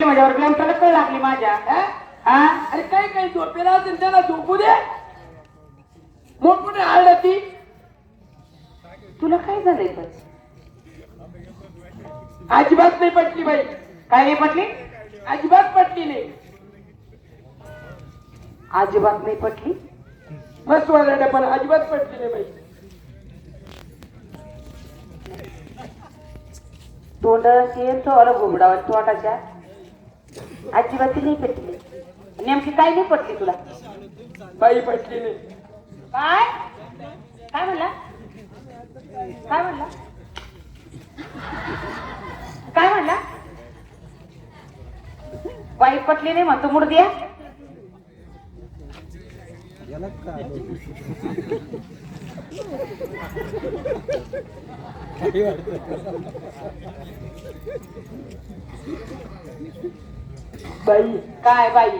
माझ्यावर ग्रंथाला कळ लागली माझ्या. हा? अरे काही काही झोपेला असेल त्याला झोपू दे. मोठमोठे आळला ती? तुला काय झालंय पण? अजिबात नाही पटली बाई. काय नाही पटली? अजिबात पटली नाही. अजिबात नाही पटली? मस्त वाजल्या पण अजिबात पटली नाही बाई. तोंडाची थोडं घुमडावर तोंडाच्या. अजिबात नाही पटली. नेमकी काय नाही पटली तुला? बाई पटली नाही. काय? काय म्हणला? काय म्हणला? काय म्हणला? बाई पटली नाही म्हणतो मुडद्या बाई. काय बाई?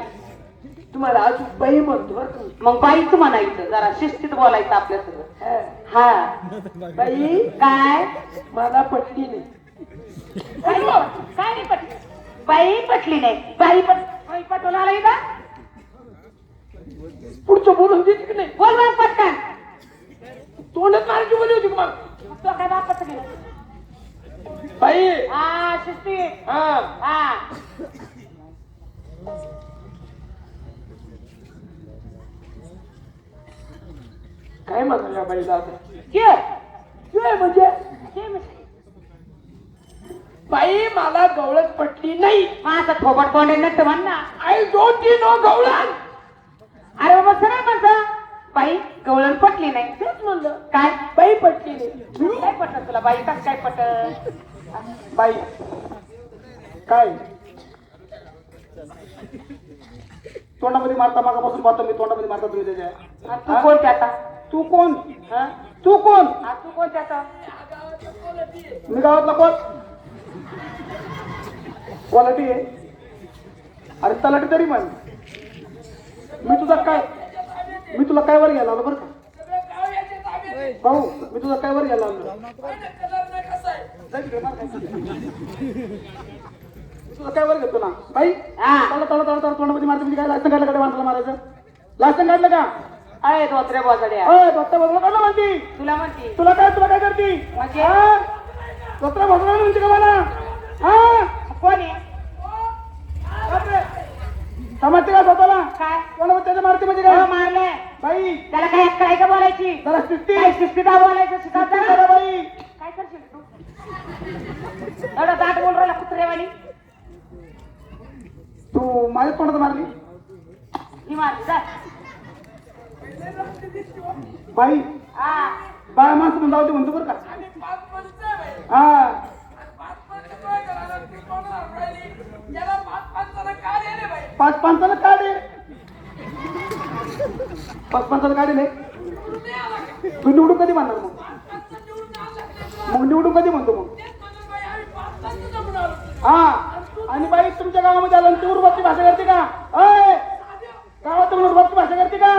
तुम्हाला अजून बाई म्हणतो बरं का. मग बाईच म्हणायचं जरा शिस्तीत बोलायचं आपल्या सगळं हा. हा. बाई. काय? मला पटली नाही. काय नाही काय नाही पटली? बाई पटली नाही. बाई पट बाई पटवून आला इथं? पुढचं बोलून देते की नाही बोल मग पटकन. तोंडात मारायची बोली होती का मग तो काय बापाचं गेलं बाई. हा शिस्तीत. हा. हा. आता म्हणजे. म्हणजे. बाई मला गवळत पटली नाही. माझा थोबट तोंड नट म्हण ना. आय डोंट यू नो गवळण. अरे बाबा सरळ म्हणतं बाई गवळण पटली नाही. तेच म्हणलं. काय? बाई पटली नाही. काय पटत तुला बाई? कसं काय पटत बाई काय? तोंडामध्ये मारता मागापासून पाहतो मी तोंडामध्ये मारता तुम्ही त्याच्या. तू कोण त्याचा तू कोण? हा? तू कोण? हा, तू कोण त्याचा? मी गावातला कोण? क्वालिटी आहे. अरे तलाठी तरी म्हण. मी तुझा काय? मी तुला काय वर घ्यायला आलो बरं का? भाऊ मी तुझा काय वर घ्यायला आलो? जा तिकडे, मार खायचं. मी तुझा काय वर घेतो ना? बाई हा. तला तला तला तला तोंडामध्ये मारतो म्हणजे काय लायसन काढलं का माणसाला मारायचं? लायसन काढलं का? अय धोत्रे बोजड्या अय डॉक्टर बसला काढलं म्हणती. तुला म्हणते. तुला काय तुला काय करती? म्हणजे? डॉक्टर बसला म्हणते का मला? हा? कोण? आहे समजते का स्वतःला? काय? कोणावर त्याच्या मारते म्हणजे हो, काय मारले बाई. त्याला काय काय का बोलायची? जरा शिस्ती. काय शिस्तीदा बोलायचं? शिस्ती करा बाई. काय करशील तू? एवढा दाट बोल राहिला कुत्रेवाली तू माझ्या तोंडात मारली? ही मारली जा. बाई बाळा माणसं म्हणून जाऊ दे म्हणतो बरं का. हा. पाच पांचाला काढे पाच पांचाला काढे नाही? तू निवडून कधी म्हणणार मग? मग निवडून कधी म्हणतो मग? हा. आणि बाई तुमच्या गावामध्ये आलं तू उर्वरची भाषा करते का? अय गावात तुम्ही उर्वरची भाषा करते का?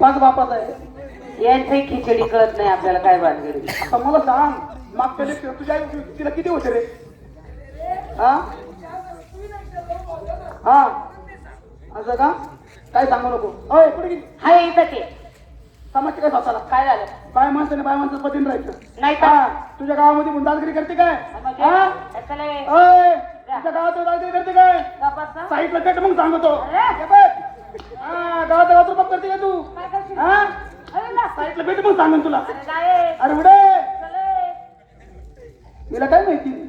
पाच बापाच आहे. यांची खिचडी कळत नाही आपल्याला काय भानगडी. आता मला सांग मागच्या तुझ्या तिला किती होते रे? हा? हा? असं का? काय सांगू नको? अय पुढे गेली? हाय इथं ते समजते काय स्वतःला? काय झालं? बाय माणसाने बाय माणसाचं पतीन राहायचं? नाही का? हा तुझ्या गावामध्ये गुंडागिरी करते काय? हा? त्याचं लय अय तुझ्या गावात गुंडागिरी करते काय? गप्पाचं? साईडला कट मग सांगतो. अरे. हे बघ. हा गावात गावात रुबाब करते का तू? काय करशील? हा? अरे ना. साईडला भेट मग सांगन तुला. अरे. अरे उडे. चले. तिला काय माहिती?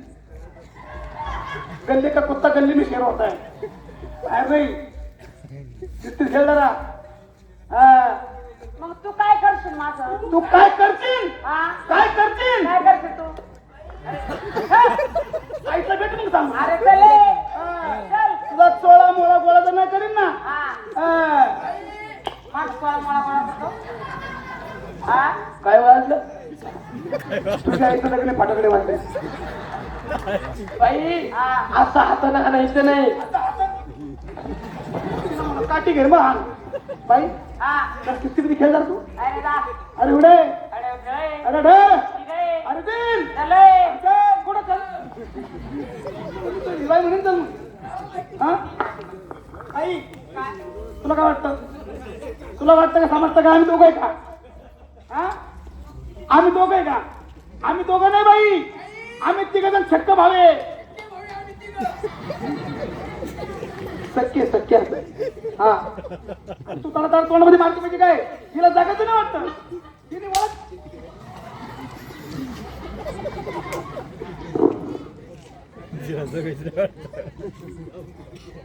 गल्ली का कुत्ता गल्ली में शेर होता है। अरे नाही. तिथे खेळ जरा. हा. मग तू काय करशील माझं? तू काय करशील? हा? काय करशील? काय करशील तू? आईला भेट मग सांग. अरे चले. हा. चल. चोळा मोळा गोळा तर नाही करीन ना? हा. हा. माझं कोळा मोळा कोळा करतो. हा? काय वाजलं? तुझ्या आईचं लग्न फाटाकडे वाजले बाई. हा. असं हाताने आणायचं नाही. काठी घे मग हाण. बाई हा. तर किती किती खेळणार तू? अरे दा अरे उडे. अरे गय अरे दिल. चले चल, कुठं चल बाई म्हणून चल. हा? आई तुला काय वाटतं? तुला वाटतं का समजतं का आम्ही दोघं आहे का? हा? आम्ही दोघं आहे का? आम्ही दोघं नाही बाई. आम्ही तिघ जण छक्क भावे. सख्य सख्य असं हा. तू तडा तड तोंडामध्ये मारते म्हणजे काय? तिला जगायचं नाही वाटतं. तिने ओळख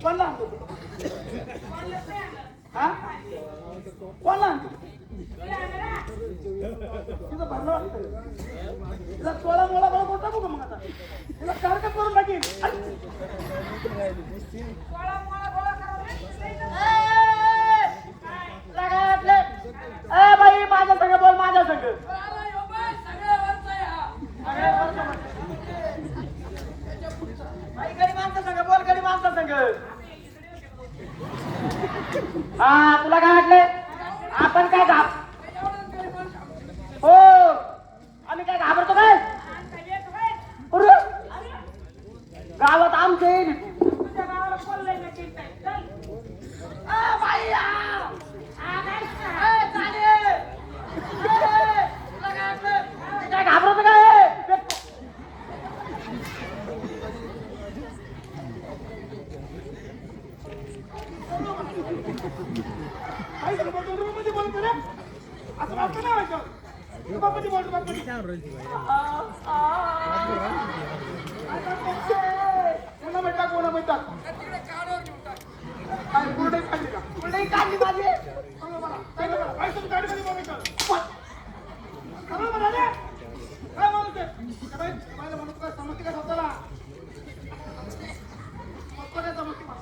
कोण लहान हा? कोण लहान भरलं वाटतं. तिला सोळा मोळा बळा मग आता. तिला कारकत करून टाकेल ए बाई माझ्या संग बोल माझ्या संग बाई गडी माणसा संग बोल गडी माणसा संग हा तुला काय वाटलंय आपण काय घाब हो आम्ही काय घाबरतो काय अरे, आमच्या येईल काय घाबरतो काय आई तुला बोलतो, रूममध्ये बोलतो रे. असं वाटतं नाही व्हायचं. रूममध्ये बोल, रूममध्ये. कोणा माहिती कोणा माहिती काय कुरडई खाल्ली का? कुठेही काढली माझी सांगा मला, सांगा मला. काय तुम्ही गाडीमध्ये बघायचं? सांगा मला रे. काय माणूस आहे? त्या बाई- त्या बाईला म्हणतो काय समजते का स्वतःला? स्वतः काय समजते का?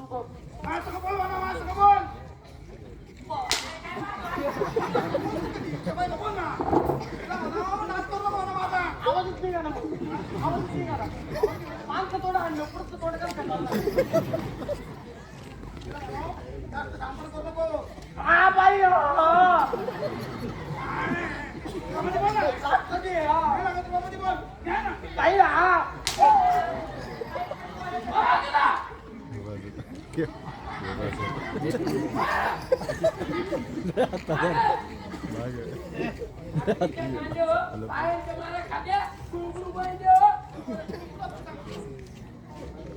नको. माझ्या संग बोल म्हणा, माझ्या संग बोल. त्या बाईला बोल ना. तिला म्हणावं, नाच करू नको म्हणा माझा. आवाजच नाही आला. आवाजच नाही आला. माणसं थोडं आणलं, पुढचं थोडं कसं काय चाललं? तिला म्हणावं, जास्त धांदल करू नको. हा बाई हो. मध्ये बोल ना.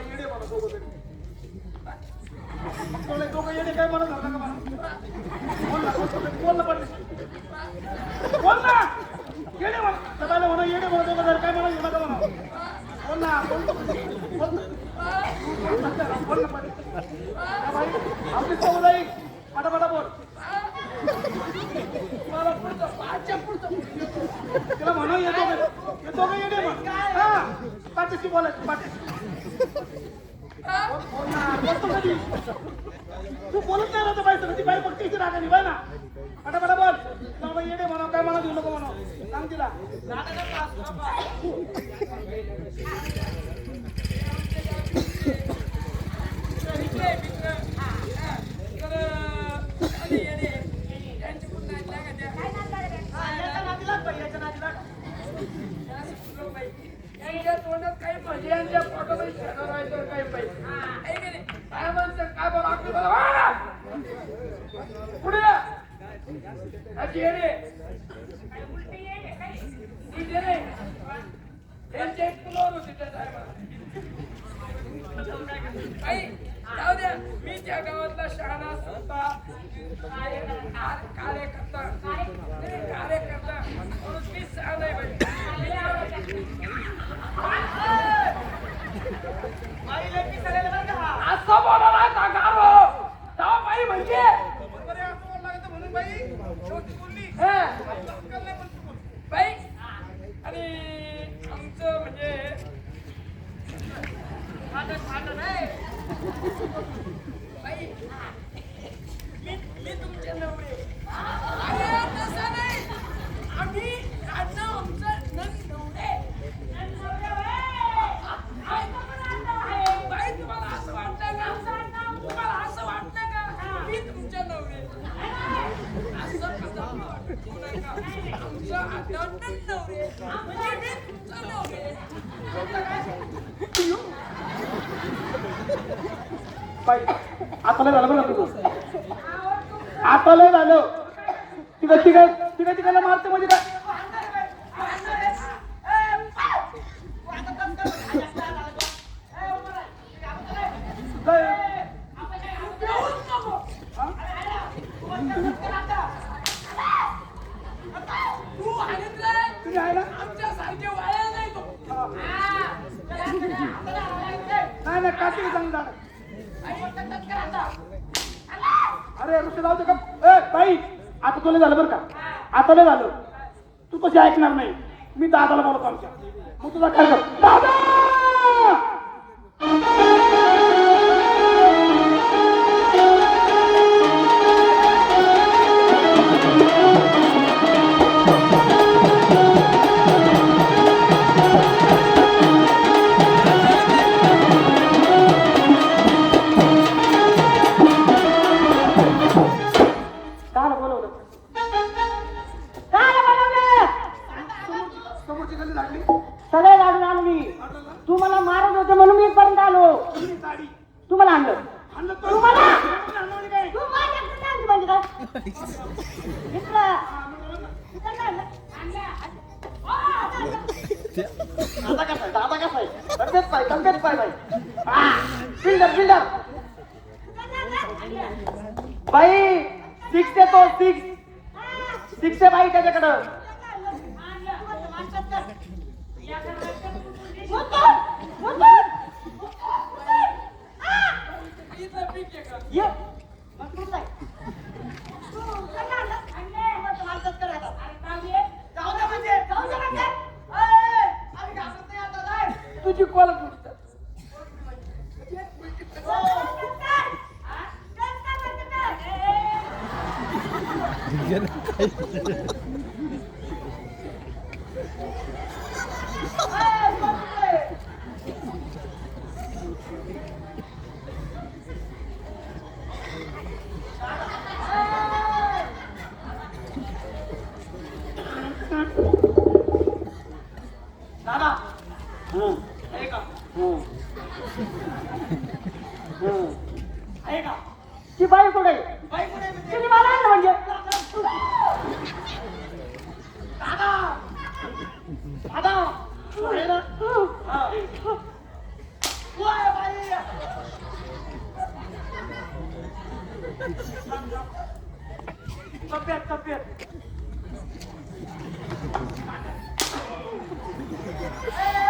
येडे म्हणा दोघं येडे काय म्हणत होता का मला? कोणला पडले बोल ना, बोल ना पटकन. बोल ना येडे म्हण सदाला म्हणा येडे म्हणा दोघं जण काय म्हणा येऊ नका म्हणा बोल ना बोल बोल ना. बोल ना बोल ना पटकन. हा बाई, आपली समुदाय पटापटा बोल मला पुढचं, पाचच्या पुढचं. तिला म्हणा येतो का येतो का येडे म्हण हा पाठीशी बोलायचं ना, कधी तू बोलत नाही ना त्या बाईसोबत ती बाई बघते इथे रागाने बाय ना? पटापटा बोल. तिला बाई येडे म्हणा काय म्हणा देऊ नको म्हणा. सांग तिला याच्या नादीला बाई, याच्या नादीला. यांच्या तोंडात काही भजी यांच्या पोटामध्ये शेणार व्हायचं काही पाहिजे आहे? काय म्हणतात काय बरं आपली! पुढे. अशी येणे. नीट येणे. एक पुलावर होती त्या बाई. आता लय झालं बरं तुझं? आता लय झालं. ऐकणार नाही. मी दादाला बोलतो आमच्या. मग तुझा करतो तुम्हाला आणलं. तुम्हाला? दादा कसा दादा कसा आहे? तब्येत पाय तब्येत पाय बाई. बिल्डर बिल्डर बाई सिक्स देतो सिक्स सिक्स बाई त्याच्याकडं. Tập biệt, tập biệt. Ê!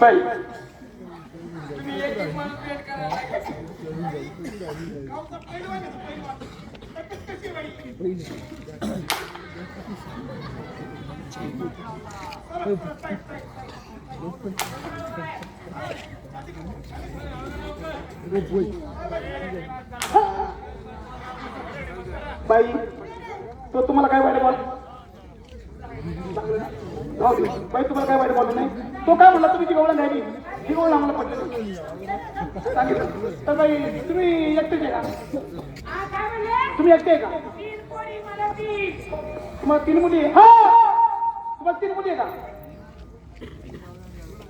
बाई बाई तो तुम्हाला काय वाटत? राहू दे. बाई तुम्हाला काय वाईट बोललं नाही तो काय म्हणला तुम्ही गवळण घ्यावी ही गवळण आम्हाला पटलं नाही. सांगितलं तर बाई तुम्ही एकटेच आहे का? तुम्ही एकटे आहे का. तुम्हाला तीन मुली आहे हा तुम्हाला तीन मुली आहे का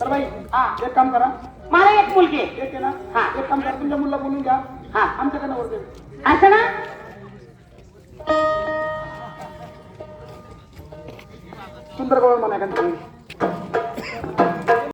तर बाई हा. एक काम करा मला एक मुलगी. एक आहे ना हा. एक काम करा तुमच्या मुलीला बोलून घ्या हा. आमच्याकडे वर दे. असं ना সুন্দরবনের মানে এখান থেকে।